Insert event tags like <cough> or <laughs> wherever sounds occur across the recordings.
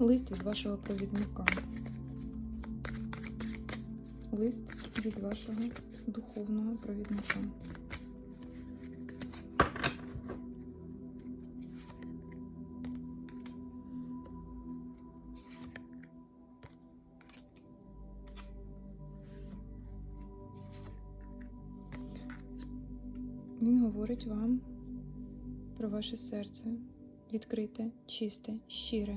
Лист від вашого провідника. Лист від вашого духовного провідника. Він говорить вам про ваше серце відкрите, чисте, щире,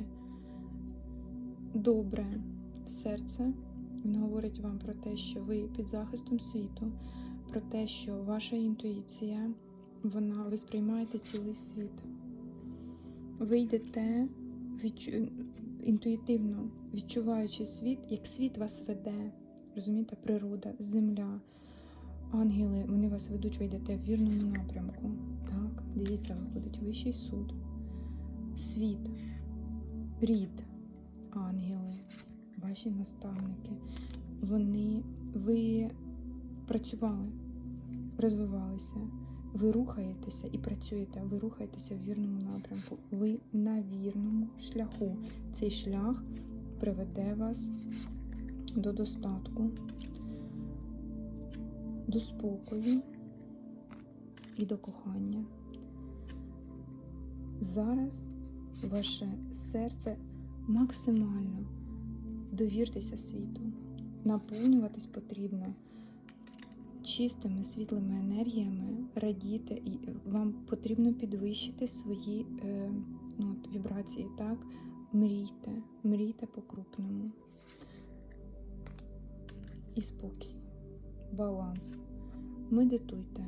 добре серце. Він говорить вам про те, що ви під захистом світу, про те, що ваша інтуїція, вона ви сприймаєте цілий світ. Ви йдете відчу... інтуїтивно відчуваючи світ, як світ вас веде. Розумієте, природа, земля, ангели, вони вас ведуть, ви йдете в вірному напрямку. Так, дивіться, виходить вищий суд, світ, рід, ангели, ваші наставники. Вони, ви працювали, розвивалися, ви рухаєтеся і працюєте, ви рухаєтеся в вірному напрямку. Ви на вірному шляху. Цей шлях приведе вас до достатку, до спокою і до кохання. Зараз ваше серце максимально довіртеся світу. Наповнюватись потрібно чистими світлими енергіями, радіти, і вам потрібно підвищити свої е, ну, от, вібрації. так? Мрійте, мрійте по-крупному. І спокій, баланс. Медитуйте,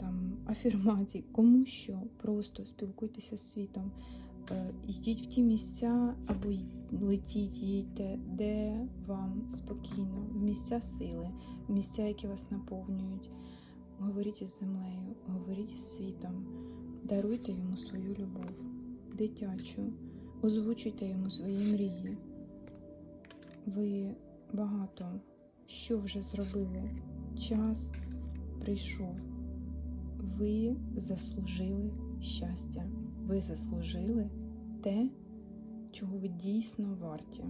там, <laughs> афірмації, кому що, просто спілкуйтеся з світом. Йдіть в ті місця або летіть, їдьте, де вам спокійно, в місця сили, в місця, які вас наповнюють. Говоріть із землею, говоріть із світом, даруйте йому свою любов, дитячу, озвучуйте йому свої мрії. Ви багато що вже зробили. Час прийшов. Ви заслужили щастя. Ви заслужили те, чого ви дійсно варті.